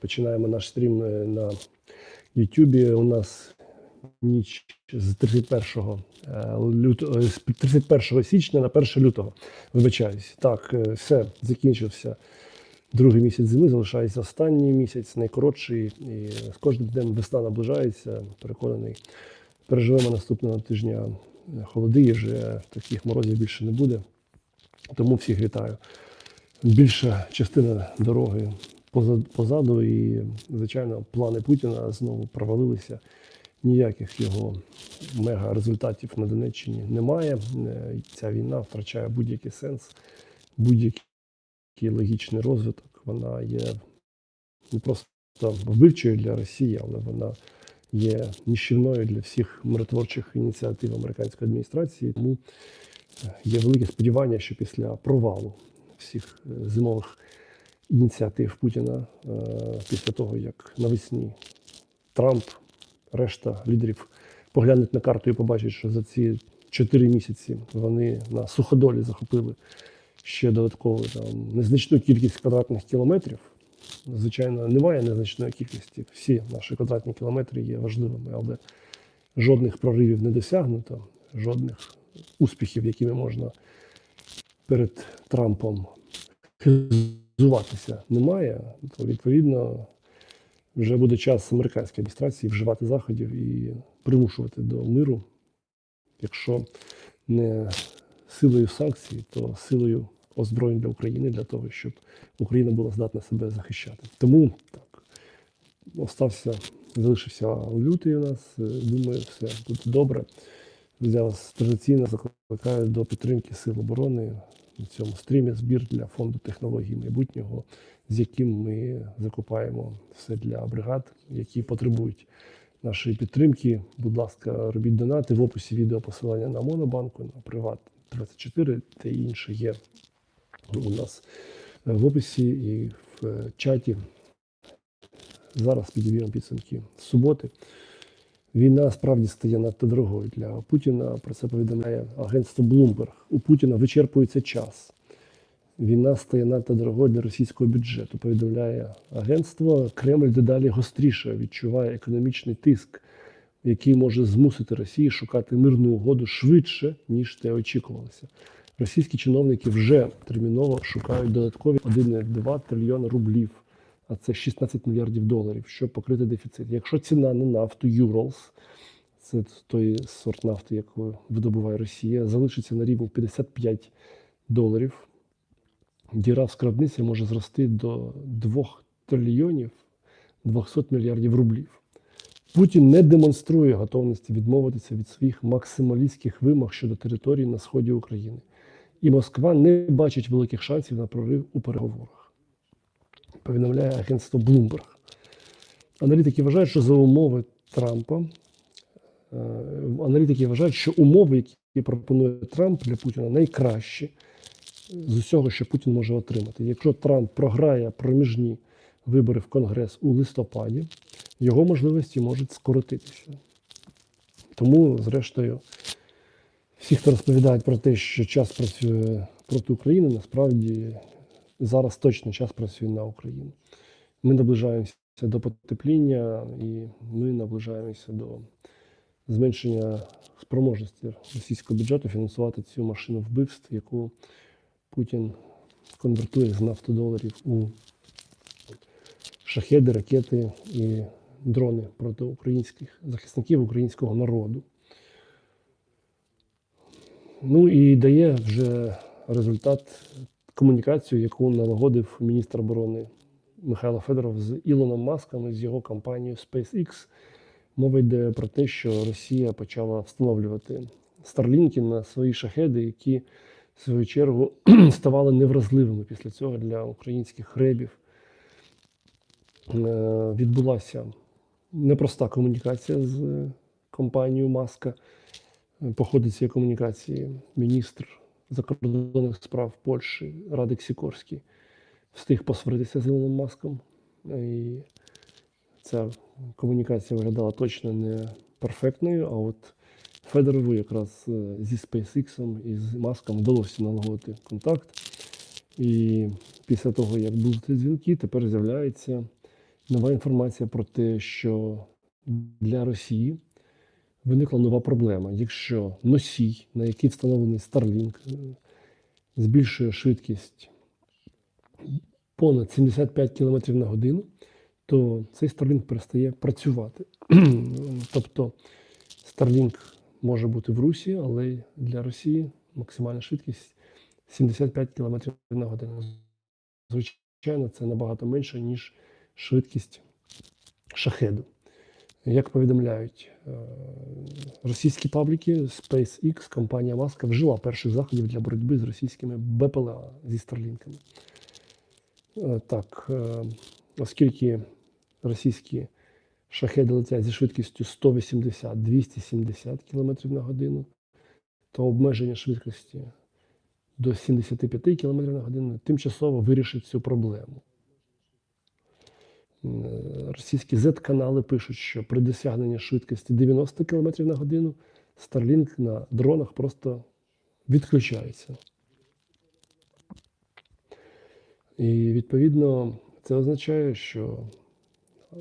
Починаємо наш стрім е, на Ютубі. У нас ніч з 31 е, лютого, з 31 січня на 1 лютого. Вибачаюсь. Так, е, все, закінчився другий місяць зими, залишається останній місяць, найкоротший. І з кожним днем весна наближається. Переконаний, переживемо наступного тижня холоди, і вже таких морозів більше не буде. Тому всіх вітаю. Більша частина дороги позаду, і, звичайно, плани Путіна знову провалилися. Ніяких його мега результатів на Донеччині немає. Е, Ця війна втрачає будь-який сенс, будь-який логічний розвиток. Вона є не просто вбивчою для Росії, але вона є ніщівною для всіх миротворчих ініціатив американської адміністрації. Тому е, є велике сподівання, що після провалу всіх е, зимових ініціатив Путіна е, після того, як навесні Трамп, решта лідерів поглянуть на карту і побачать, що за ці чотири місяці вони на суходолі захопили ще додатково там незначну кількість квадратних кілометрів. Звичайно, немає незначної кількості. Всі наші квадратні кілометри є важливими, але жодних проривів не досягнуто, жодних успіхів, якими можна перед Трампом хизуватися немає, то відповідно вже буде час американської адміністрації вживати заходів і примушувати до миру, якщо не силою санкцій, то силою озброєнь для України для того, щоб Україна була здатна себе захищати. Тому так остався, залишився лютий у нас. Думаю, все тут добре. Я вас традиційно закликаю до підтримки Сил оборони на цьому стрімі збір для фонду технологій майбутнього, з яким ми закупаємо все для бригад, які потребують нашої підтримки. Будь ласка, робіть донати в описі відео посилання на Монобанку, на Приват 24 та інше є у нас е, в описі і в е, чаті. Зараз підіб'ємо підсумки суботи. Війна справді стає надто дорогою для Путіна. Про це повідомляє агентство Bloomberg. У Путіна вичерпується час. Війна стає надто дорогою для російського бюджету. Повідомляє агентство. Кремль дедалі гостріше відчуває економічний тиск, який може змусити Росію шукати мирну угоду швидше, ніж те очікувалося. Російські чиновники вже терміново шукають додаткові 1,2 трильйона рублів а це 16 мільярдів доларів, щоб покрити дефіцит. Якщо ціна на нафту Urals, це той сорт нафти, яку видобуває Росія, залишиться на рівні 55 доларів, діра в скарбниці може зрости до 2 трильйонів 200 мільярдів рублів. Путін не демонструє готовності відмовитися від своїх максималістських вимог щодо території на сході України. І Москва не бачить великих шансів на прорив у переговорах повідомляє агентство Bloomberg. Аналітики вважають, що за умови Трампа, е, аналітики вважають, що умови, які пропонує Трамп для Путіна, найкращі з усього, що Путін може отримати. Якщо Трамп програє проміжні вибори в Конгрес у листопаді, його можливості можуть скоротитися. Тому, зрештою, всі, хто розповідають про те, що час працює проти України, насправді зараз точно час працює на Україну. Ми наближаємося до потепління і ми наближаємося до зменшення спроможності російського бюджету фінансувати цю машину вбивств, яку Путін конвертує з нафтодоларів у шахеди, ракети і дрони проти українських захисників українського народу. Ну і дає вже результат комунікацію, яку налагодив міністр оборони Михайло Федоров з Ілоном Маском і з його компанією SpaceX. Мова йде про те, що Росія почала встановлювати старлінки на свої шахеди, які в свою чергу ставали невразливими після цього для українських ребів. Е, Відбулася непроста комунікація з компанією Маска. Походить цієї комунікації міністр закордонних справ Польщі Радик Сікорський встиг посваритися з Ілоном Маском. І ця комунікація виглядала точно не перфектною, а от Федорову якраз е, зі SpaceX і з Маском вдалося налагодити контакт. І після того, як були ці дзвінки, тепер з'являється нова інформація про те, що для Росії виникла нова проблема. Якщо носій, на який встановлений Starlink, е, збільшує швидкість понад 75 км на годину, то цей Starlink перестає працювати. тобто Starlink може бути в Русі, але для Росії максимальна швидкість 75 км на годину. Звичайно, це набагато менше, ніж швидкість шахеду. Як повідомляють е, російські пабліки, SpaceX, компанія Маска вжила перших заходів для боротьби з російськими БПЛА зі старлінками. Е, Так, е, оскільки російські шахеди летять зі швидкістю 180-270 км на годину, то обмеження швидкості до 75 км на годину тимчасово вирішить цю проблему. Е, Російські Z-канали пишуть, що при досягненні швидкості 90 км на годину Starlink на дронах просто відключається. І відповідно це означає, що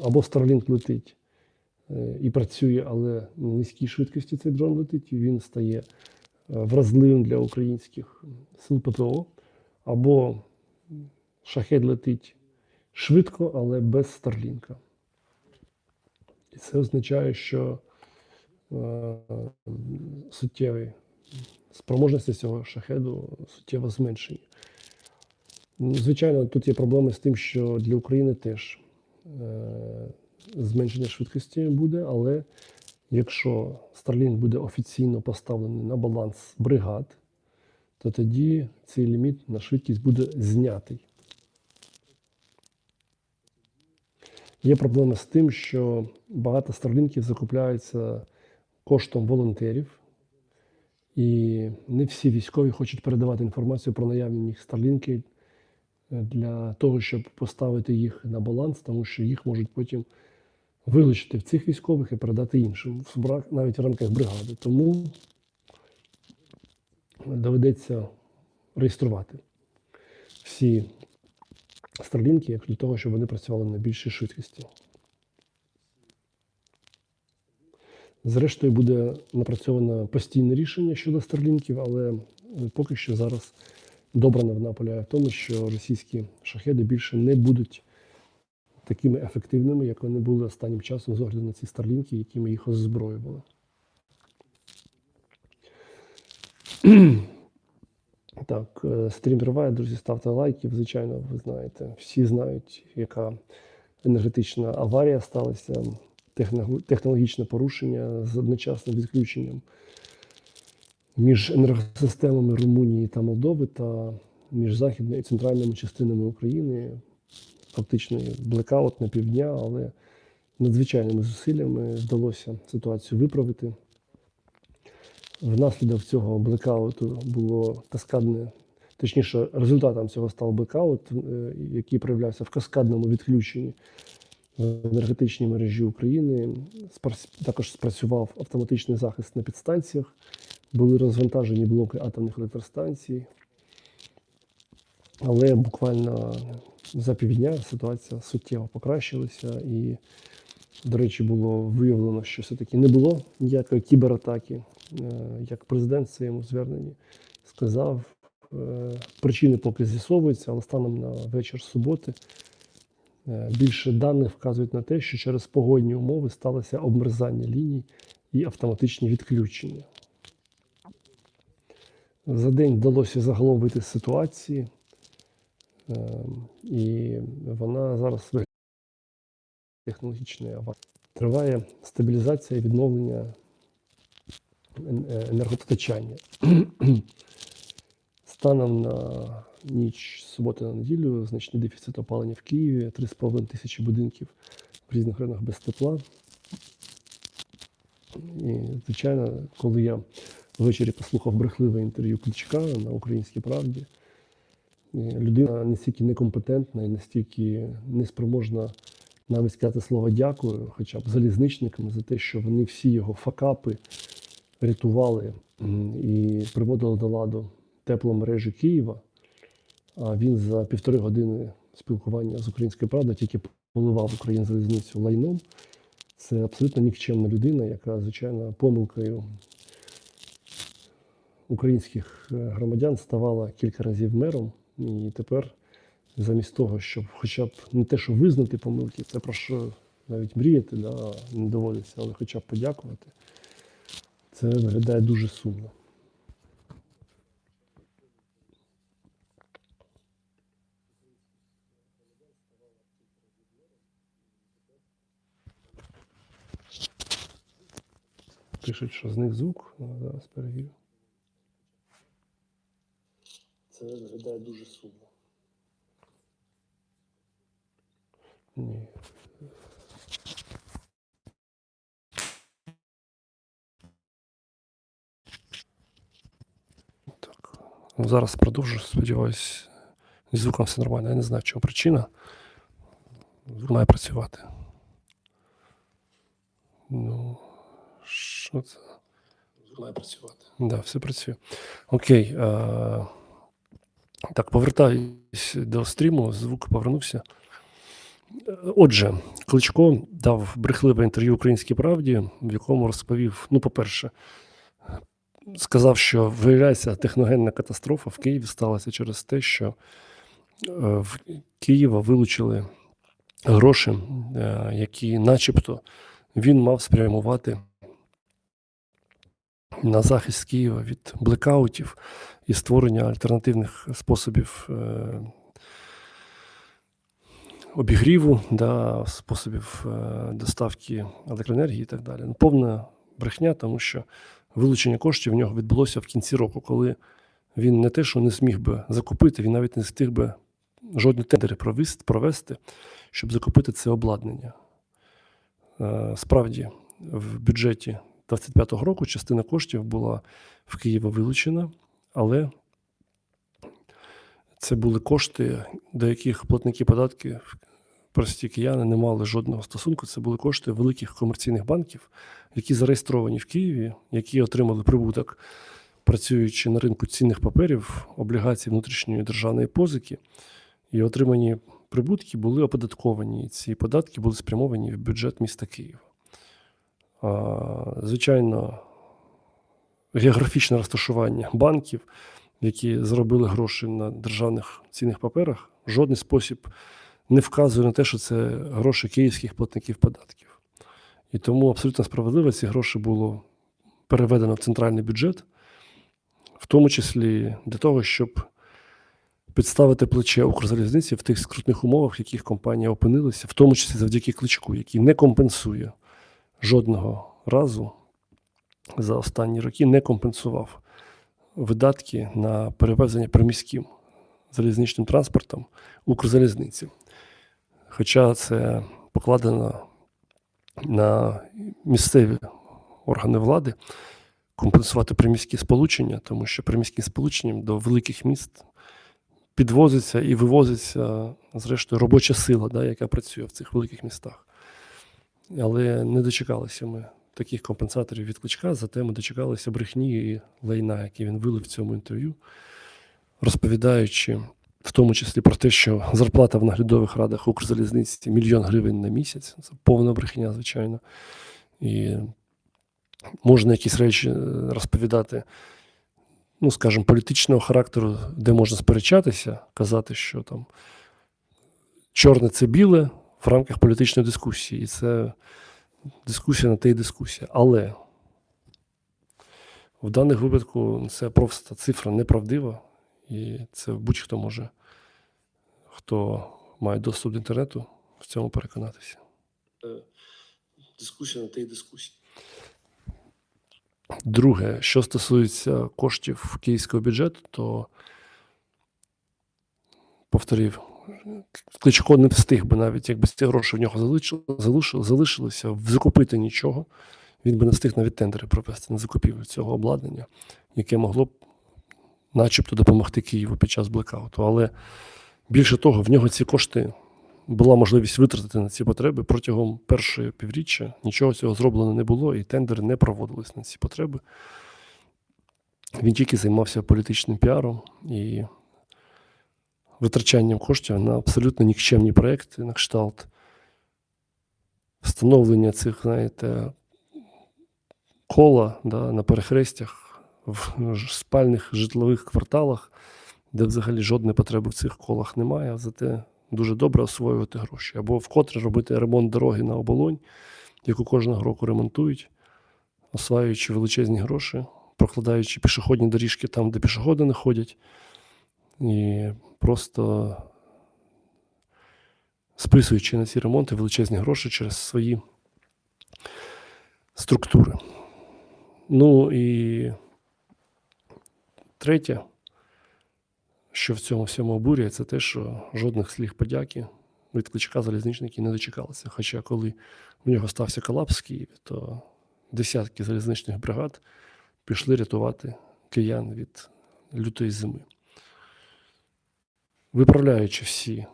або Starlink летить е, і працює, але на низькій швидкості цей дрон летить, і він стає е, вразливим для українських сил ППО, або шахет летить швидко, але без Старлінка. І це означає, що е, суттєві спроможності цього шахеду суттєво зменшені. Ну, Звичайно, тут є проблеми з тим, що для України теж е, зменшення швидкості буде, але якщо Starlink буде офіційно поставлений на баланс бригад, то тоді цей ліміт на швидкість буде знятий. Є проблема з тим, що багато старлінків закупляються коштом волонтерів, і не всі військові хочуть передавати інформацію про наявні них старлінки для того, щоб поставити їх на баланс, тому що їх можуть потім вилучити в цих військових і передати іншим, навіть в рамках бригади. Тому доведеться реєструвати всі старлінки для того, щоб вони працювали на більшій швидкості. Зрештою, буде напрацьовано постійне рішення щодо старлінків, але поки що зараз добра новина полягає в тому, що російські шахеди більше не будуть такими ефективними, як вони були останнім часом з огляду на ці старлінки, якими їх озброювали. Так, е, стрім триває, друзі, ставте лайки. Звичайно, ви знаєте, всі знають, яка енергетична аварія сталася, техно- технологічне порушення з одночасним відключенням між енергосистемами Румунії та Молдови та між західною і центральними частинами України. Фактично блекаут на півдня, але надзвичайними зусиллями вдалося ситуацію виправити. Внаслідок цього блекауту було каскадне, точніше, результатом цього став блекаут, е, який проявлявся в каскадному відключенні в енергетичній мережі України. Також спрацював автоматичний захист на підстанціях, були розвантажені блоки атомних електростанцій. Але буквально за півдня ситуація суттєво покращилася і, до речі, було виявлено, що все-таки не було ніякої кібератаки. Е, Як президент в своєму зверненні сказав, е, причини поки з'ясовуються, але станом на вечір суботи е, більше даних вказують на те, що через погодні умови сталося обмерзання ліній і автоматичні відключення. За день вдалося загалом вийти ситуації, і вона зараз виглядає технологічної аварії. Триває стабілізація і відновлення ен- енергопостачання. Станом на ніч суботи на неділю значний дефіцит опалення в Києві, 3,5 тисячі будинків в різних районах без тепла. І, звичайно, коли я ввечері послухав брехливе інтерв'ю Кличка на українській правді, людина настільки некомпетентна і настільки неспроможна навіть сказати слово дякую, хоча б залізничникам за те, що вони всі його факапи рятували і приводили до ладу тепломережі Києва. А він за півтори години спілкування з українською правдою тільки поливав Укрзалізницю лайном. Це абсолютно нікчемна людина, яка, звичайно, помилкою українських е, громадян ставала кілька разів мером. І тепер, замість того, щоб хоча б не те, що визнати помилки, це про що навіть мріяти, да, не доводиться, але хоча б подякувати, це виглядає дуже сумно. Пишуть, що зник звук, але зараз перевірю. Це виглядає дуже сумно. Ну, зараз продовжу, сподіваюсь, зі звуком все нормально. Я не знаю, чому причина. Звук має працювати. Ну, що це? Звук має працювати. Так, да, все працює. Окей. Е- так, повертаюсь до стріму, звук повернувся. Отже, Кличко дав брехливе інтерв'ю Українській правді, в якому розповів: ну, по-перше, сказав, що виявляється, техногенна катастрофа в Києві сталася через те, що е, в Києва вилучили гроші, е, які, начебто, він мав спрямувати на захист Києва від блекаутів і створення альтернативних способів е, обігріву, да, способів е, доставки електроенергії і так далі. Ну, повна брехня, тому що вилучення коштів в нього відбулося в кінці року, коли він не те, що не зміг би закупити, він навіть не встиг би жодні тендери провести, щоб закупити це обладнання. Е, Справді, в бюджеті 25-го року частина коштів була в Києва вилучена, але це були кошти, до яких платники податків, прості кияни, не мали жодного стосунку. Це були кошти великих комерційних банків, які зареєстровані в Києві, які отримали прибуток, працюючи на ринку цінних паперів, облігацій внутрішньої державної позики, і отримані прибутки були оподатковані. Ці податки були спрямовані в бюджет міста Києва. Звичайно, географічне розташування банків, які заробили гроші на державних цінних паперах, жодний спосіб не вказує на те, що це гроші київських платників податків. І тому абсолютно справедливо ці гроші було переведено в центральний бюджет, в тому числі для того, щоб підставити плече Укрзалізниці в тих скрутних умовах, в яких компанія опинилася, в тому числі завдяки кличку, який не компенсує жодного разу за останні роки, не компенсував видатки на перевезення приміським залізничним транспортом Укрзалізниці. Хоча це покладено на місцеві органи влади компенсувати приміські сполучення, тому що приміським сполученням до великих міст підвозиться і вивозиться, зрештою, робоча сила, да, яка працює в цих великих містах. Але не дочекалися ми таких компенсаторів від кличка, зате ми дочекалися брехні і лайна, який він вилив в цьому інтерв'ю, розповідаючи в тому числі про те, що зарплата в наглядових радах Укрзалізниці мільйон гривень на місяць. Це повна брехня, звичайно. І можна якісь речі е, розповідати, ну, скажімо, політичного характеру, де можна сперечатися, казати, що там чорне це біле в рамках політичної дискусії. І це дискусія на те й дискусія. Але в даному випадку це просто цифра неправдива, і це будь-хто може, хто має доступ до інтернету, в цьому переконатися. Дискусія на те й дискусія. Друге, що стосується коштів київського бюджету, то повторів, Кличко не встиг би навіть, якби ці гроші в нього залишили, залишили, залишилися, закупити нічого. Він би не встиг навіть тендери провести на закупівлю цього обладнання, яке могло б, начебто, допомогти Києву під час блекауту. Але більше того, в нього ці кошти була можливість витратити на ці потреби протягом першої півріччя. Нічого цього зроблено не було, і тендери не проводились на ці потреби. Він тільки займався політичним піаром і витрачанням коштів на абсолютно нікчемні проекти на кшталт встановлення цих, знаєте, кола да, на перехрестях в спальних житлових кварталах, де взагалі жодної потреби в цих колах немає, а зате дуже добре освоювати гроші. Або вкотре робити ремонт дороги на оболонь, яку кожного року ремонтують, осваюючи величезні гроші, прокладаючи пішохідні доріжки там, де пішоходи не ходять, і просто списуючи на ці ремонти величезні гроші через свої структури. Ну і третє, що в цьому всьому обурює, це те, що жодних слів подяки від кличка залізничники не дочекалися. Хоча, коли в нього стався колапс в Києві, то десятки залізничних бригад пішли рятувати киян від лютої зими. Виправляючи всі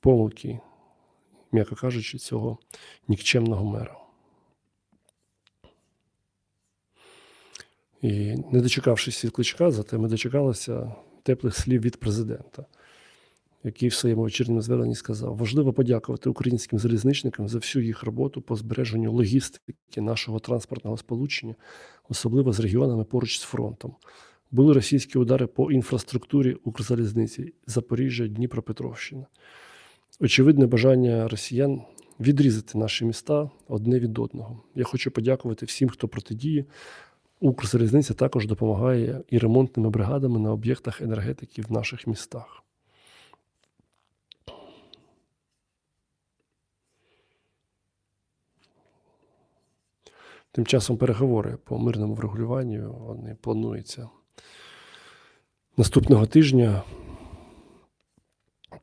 помилки, м'яко кажучи, цього нікчемного мера. І не дочекавшись від кличка, зате ми дочекалися теплих слів від президента, який в своєму вечірньому зверненні сказав: важливо подякувати українським залізничникам за всю їх роботу по збереженню логістики нашого транспортного сполучення, особливо з регіонами поруч з фронтом. Були російські удари по інфраструктурі Укрзалізниці Запоріжжя, Дніпропетровщина. Очевидне бажання росіян відрізати наші міста одне від одного. Я хочу подякувати всім, хто протидіє. Укрзалізниця також допомагає і ремонтними бригадами на об'єктах енергетики в наших містах. Тим часом переговори по мирному врегулюванню вони плануються наступного тижня.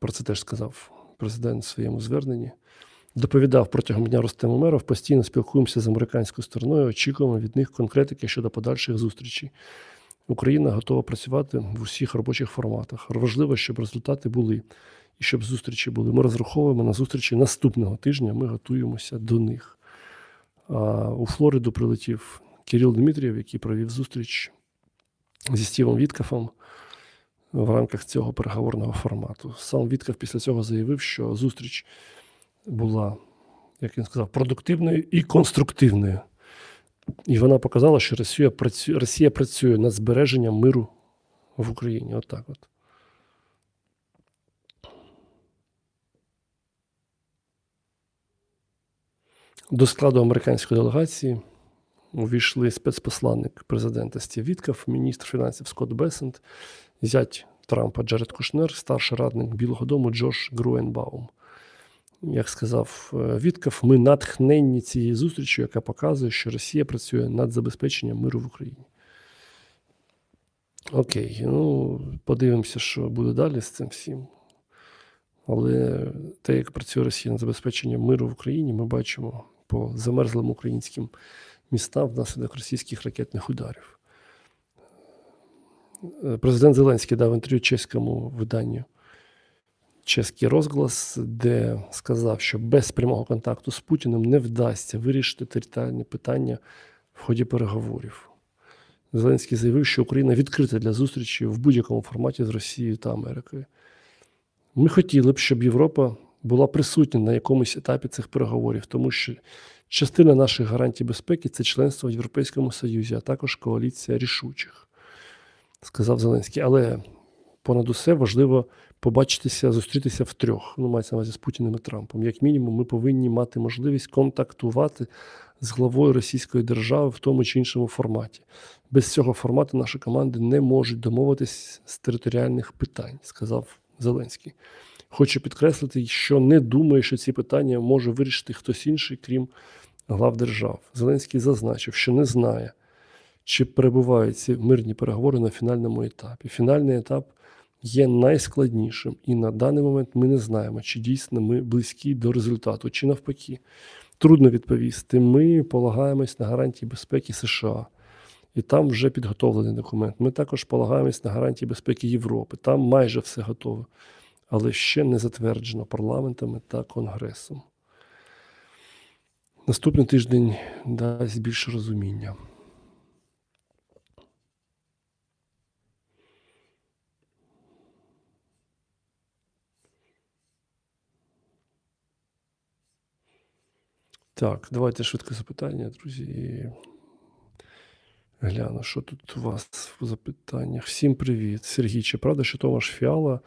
Про це теж сказав президент в своєму зверненні. Доповідав протягом дня Рустем Умеров, постійно спілкуємося з американською стороною, очікуємо від них конкретики щодо подальших зустрічей. Україна готова працювати в усіх робочих форматах. Важливо, щоб результати були і щоб зустрічі були. Ми розраховуємо на зустрічі наступного тижня. Ми готуємося до них. А у Флориду прилетів Кирил Дмитрієв, який провів зустріч зі Стівом Віткафом в рамках цього переговорного формату. Сам Віткаф після цього заявив, що зустріч була, як він сказав, продуктивною і конструктивною. І вона показала, що Росія працює, Росія працює над збереженням миру в Україні. Отак от. До складу американської делегації увійшли спецпосланник президента Стів Віткав, міністр фінансів Скотт Бесент, зять Трампа Джаред Кушнер, старший радник Білого Дому Джош Груенбаум. Як сказав е, Віткав, ми натхненні цією зустрічю, яка показує, що Росія працює над забезпеченням миру в Україні. Окей, ну подивимося, що буде далі з цим всім. Але те, як працює Росія над забезпеченням миру в Україні, ми бачимо по замерзлим українським містам внаслідок російських ракетних ударів. Е, Президент Зеленський дав інтерв'ю чеському виданню чеський розглас, де сказав, що без прямого контакту з Путіним не вдасться вирішити територіальні питання в ході переговорів. Зеленський заявив, що Україна відкрита для зустрічі в будь-якому форматі з Росією та Америкою. Ми хотіли б, щоб Європа була присутня на якомусь етапі цих переговорів, тому що частина наших гарантій безпеки це членство в Європейському Союзі, а також коаліція рішучих, сказав Зеленський. Але понад усе важливо побачитися, зустрітися втрьох. Ну, мається на увазі з Путіним і Трампом. Як мінімум, ми повинні мати можливість контактувати з главою Російської держави в тому чи іншому форматі. Без цього формату наші команди не можуть домовитись з територіальних питань, сказав Зеленський. Хочу підкреслити, що не думаю, що ці питання може вирішити хтось інший, крім глав держав. Зеленський зазначив, що не знає, чи перебувають ці мирні переговори на фінальному етапі. Фінальний етап є найскладнішим, і на даний момент ми не знаємо, чи дійсно ми близькі до результату, чи навпаки. Трудно відповісти. Ми полагаємось на гарантії безпеки США. І там вже підготовлений документ. Ми також полагаємось на гарантії безпеки Європи. Там майже все готове, але ще не затверджено парламентами та Конгресом. Наступний тиждень дасть більше розуміння. Так, давайте швидке запитання, друзі. Гляну, що тут у вас в запитаннях. Всім привіт. Сергій, чи правда, що Томаш Фіала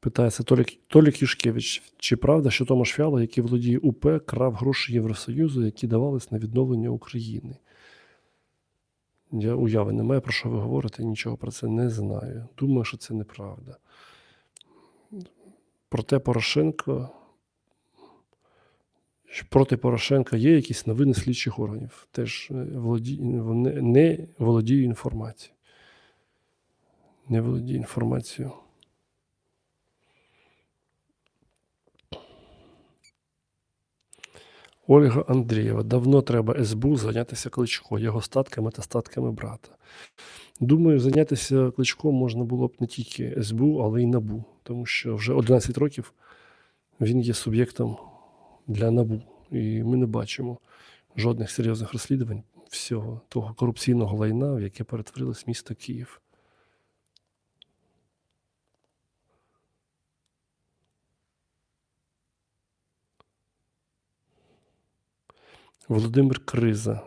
питається Толік, Толік Юшкевич, чи правда, що Томаш Фіала, який володіє УП, крав гроші Євросоюзу, які давались на відновлення України? Я уяви не маю, про що ви говорите, нічого про це не знаю. Думаю, що це неправда. Проте Порошенко. Проти Порошенка є якісь новини слідчих органів. Теж е, не, не володію інформацією. Не володію інформацією. Ольга Андрієва. Давно треба СБУ зайнятися Кличко, його статками та статками брата. Думаю, зайнятися Кличком можна було б не тільки СБУ, але й НАБУ, тому що вже 11 років він є суб'єктом для НАБУ. І ми не бачимо жодних серйозних розслідувань всього того корупційного лайна, в яке перетворилось місто Київ. Володимир Криза.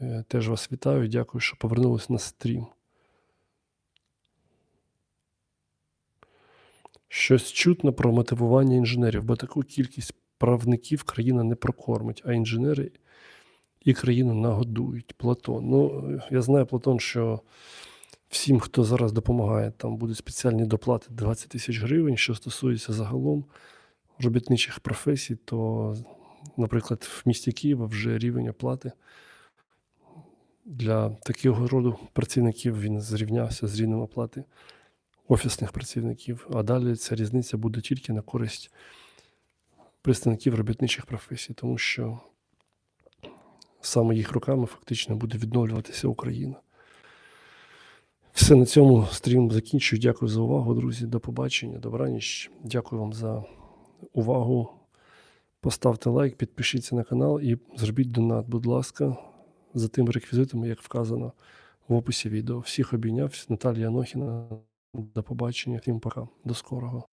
Е, Теж вас вітаю. Дякую, що повернулись на стрім. Щось чутно про мотивування інженерів, бо таку кількість правників країна не прокормить, а інженери і країну нагодують. Платон. Ну, я знаю, Платон, що всім, хто зараз допомагає, там будуть спеціальні доплати 20 тисяч гривень. Що стосується загалом робітничих професій, то, наприклад, в місті Києва вже рівень оплати для такого роду працівників він зрівнявся з рівнем оплати офісних працівників. А далі ця різниця буде тільки на користь представників робітничих професій, тому що саме їх руками фактично буде відновлюватися Україна. Все на цьому стрім закінчую. Дякую за увагу, друзі. До побачення, добраніч. Дякую вам за увагу. Поставте лайк, підпишіться на канал і зробіть донат, будь ласка, за тими реквізитами, як вказано в описі відео. Всіх обійняв. Наталія Анохіна. До побачення. Всім пока. До скорого.